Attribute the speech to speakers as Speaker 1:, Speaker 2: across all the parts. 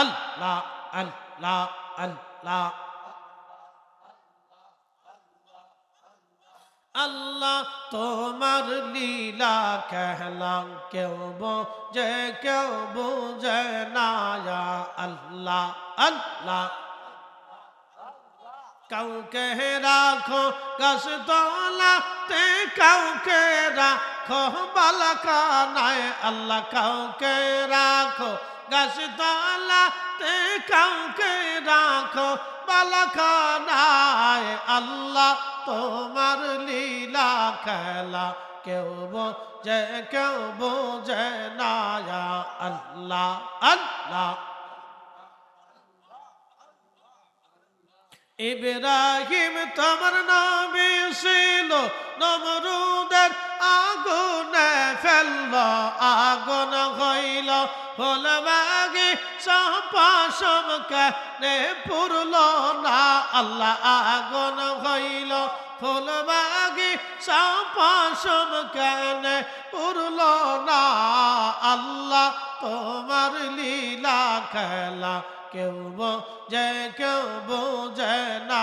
Speaker 1: আল্লাহ আল্লাহ আল্লাহ। আল্লাহ, তোমার লীলা কেহলা কেউ বোঝে কেউ বোঝে না আল্লাহ আল্লাহ। কাউকে রাখো গাছ তলাতে কাউকে রাখো বালাকা নাই আল্লাহ, কাউকে রাখো গাছ তলাতে কাউকে রাখো বালাকানায় আল্লাহ তোমার লীলা খেলা। কেউ বোঝে কেউ বোঝে না আল্লাহ আল্লাহ। ইব্রাহিম তোমার নবী ছিল, নমরুদের আগুনে ফেলল আগুন হইল হল বাগি সপাসম কেনে পুরল না, আল্লাহ আগুন হইল। ফুল বাগি সপাসম কেনে পুরল না, আল্লাহ তোমার লীলা খেলা কেউ বোঝে কেউ বোঝে না।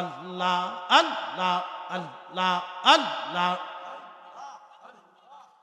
Speaker 1: আল্লাহ আল্লাহ আল্লাহ আল্লাহ।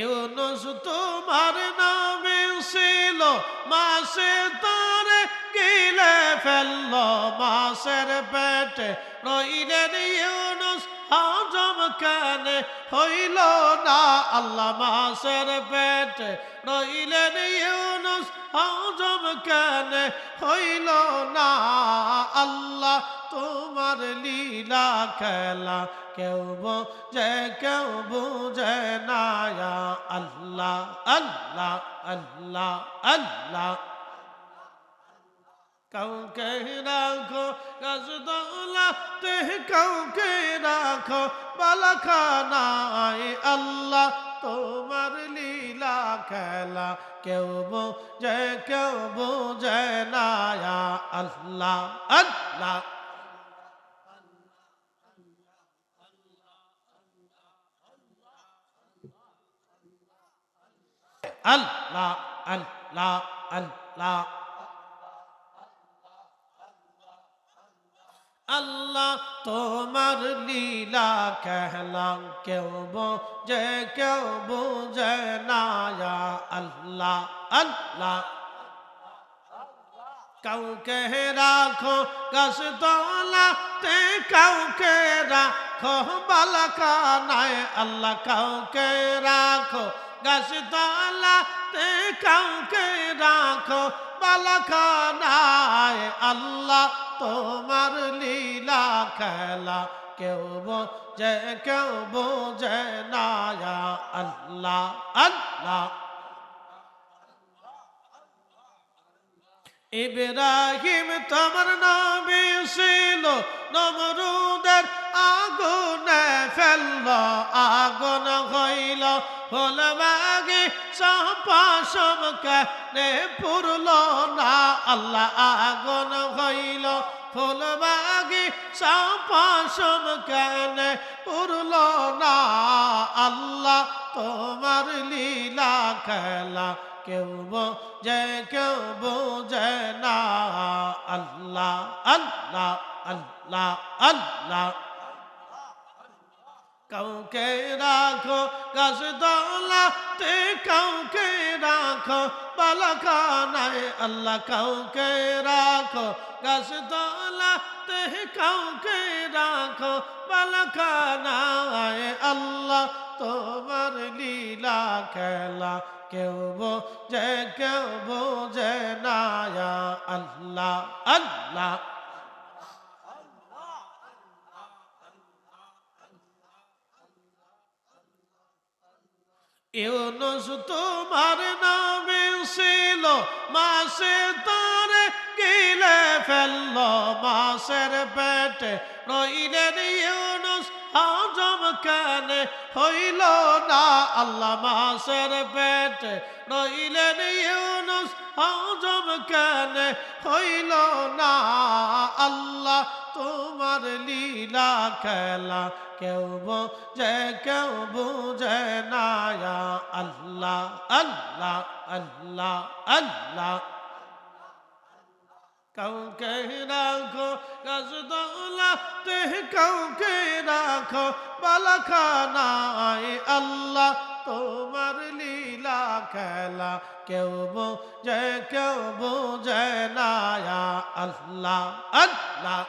Speaker 1: ইউনুস তোমার নামে ছিল, মাসে তারে গিলে ফেলল, মাসের পেটে রইলেন ইউনুস, হজম কানে হইল না? আল্লাহ মাসের পেটে রইলেন ইউনুস, হজম কানে হইল না? আল্লাহ তোমার লীলা খেলা কেউ বোঝে, কেউ বুঝে না। আল্লাহ আল্লাহ আল্লাহ আল্লাহ। কাউকে রাখো গাছ দৌলাতে কাউকে রাখো, বালাখানায় আল্লাহ তোমার লীলা খেলা কেউ বোঝে কেউ বোঝে না। আল্লাহ আল্লাহ। আল্লাহ আল্লাহ আল্লাহ আল্লাহ তোমার লীলা কেহলা, কেউ বোঝে কেউ বোঝে না আল্লাহ আল্লাহ। কাউকে রাখো গাছ তোলাতে, কাউকে রাখো বালাকানায় আল্লাহ কাউকে রাখো, গাছ তলাতে কাউকে রাখো বালাকানায় আল্লাহ তোমার লীলা খেলা, কেউ বোঝে কেউ বোঝে না আল্লাহ আল্লাহ। ইব্রাহিম তোমার নবী ছিল, নমরুদের আগুনে ফেলল, আগুন হইল হল বাগি সপাসম কেনে পুরল না, আল্লাহ আগুন হইল, ফুল বাগি সপাসম কেনে পুরল না, আল্লাহ তোমার লীলা খেলা কেউ বোঝে কেউ বোঝে না, আল্লাহ আল্লাহ আল্লাহ আল্লাহ। কাউকে রাখো, গাছ দলাতে কাউকে রাখো, বালাখানায় আল্লাহ কাউকে রাখো, গাছ দলাতে কাউকে রাখো, বালাখানায় আল্লাহ তোমার লীলা খেলা কেউ বোঝে কেউ বোঝে না আল্লাহ আল্লাহ। ইউনুস তোমার মাসে তারে গিলে ফেলল, মাসের পেটে রইলেন ইউনুস, হজম কেন হইল না? আল্লাহ মাসের পেটে রইলেন ইউনুস, হজম কেন হইল না? আল্লাহ তোমার লীলা খেলা কেউ বোঝে কেউ বুঝে না। ইয়া আল্লাহ আল্লাহ আল্লাহ আল্লাহ। কাউকে রাখো গাছদৌলাতে কাউকে রাখো, বালাখানায় আল্লাহ, তোমার লীলা খেলা কেউ বোঝে কেউ বোঝে না আল্লাহ আল্লাহ।